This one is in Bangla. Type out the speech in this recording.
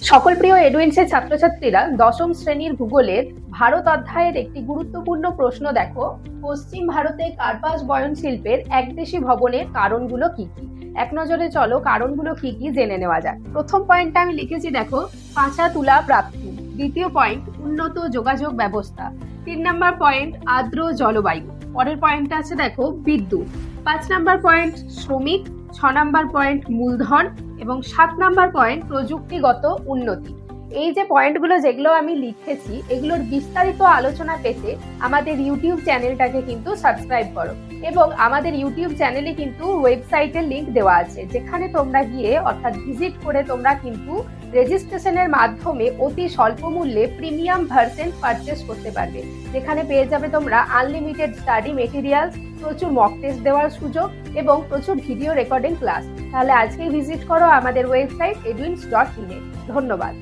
সকল প্রিয় এডুইন্সের ছাত্রছাত্রীরা দশম শ্রেণির ভূগোলের ভারত অধ্যায়ের একটি গুরুত্বপূর্ণ প্রশ্ন দেখো। পশ্চিম ভারতে কার্পাস বয়ন শিল্পের একদেশী ভবনের কারণগুলো কি কি? এক নজরে চলো কারণগুলো কি কি জেনে নেওয়া যাক। প্রথম পয়েন্টটা আমি লিখেছি দেখো, কাঁচা তুলা প্রাপ্তি। দ্বিতীয় পয়েন্ট উন্নত যোগাযোগ ব্যবস্থা। তিন নম্বর পয়েন্ট আর্দ্র জলবায়ু। পরের পয়েন্টটা আছে দেখো বিদ্যুৎ। পাঁচ নাম্বার পয়েন্ট শ্রমিক, ছ নাম্বার পয়েন্ট মূলধন এবং সাত নাম্বার পয়েন্ট প্রযুক্তিগত উন্নতি। এই যে পয়েন্টগুলো যেগুলো আমি লিখেছি, এগুলোর বিস্তারিত আলোচনা পেতে আমাদের ইউটিউব চ্যানেলটাকে কিন্তু সাবস্ক্রাইব করো এবং আমাদের ইউটিউব চ্যানেলে কিন্তু ওয়েবসাইটের লিংক দেওয়া আছে, যেখানে তোমরা গিয়ে অর্থাৎ ভিজিট করে তোমরা কিন্তু রেজিস্ট্রেশনের মাধ্যমে অতি স্বল্প মূল্যে প্রিমিয়াম ভার্সেন পারচেস করতে পারবে। যেখানে পেয়ে যাবে তোমরা আনলিমিটেড স্টাডি মেটেরিয়ালস, প্রচুর মক টেস্ট দেওয়ার সুযোগ এবং প্রচুর ভিডিও রেকর্ডিং ক্লাস। তাহলে আজকেই ভিজিট করো আমাদের ওয়েবসাইট এডুইন্স ডট ইনে ধন্যবাদ।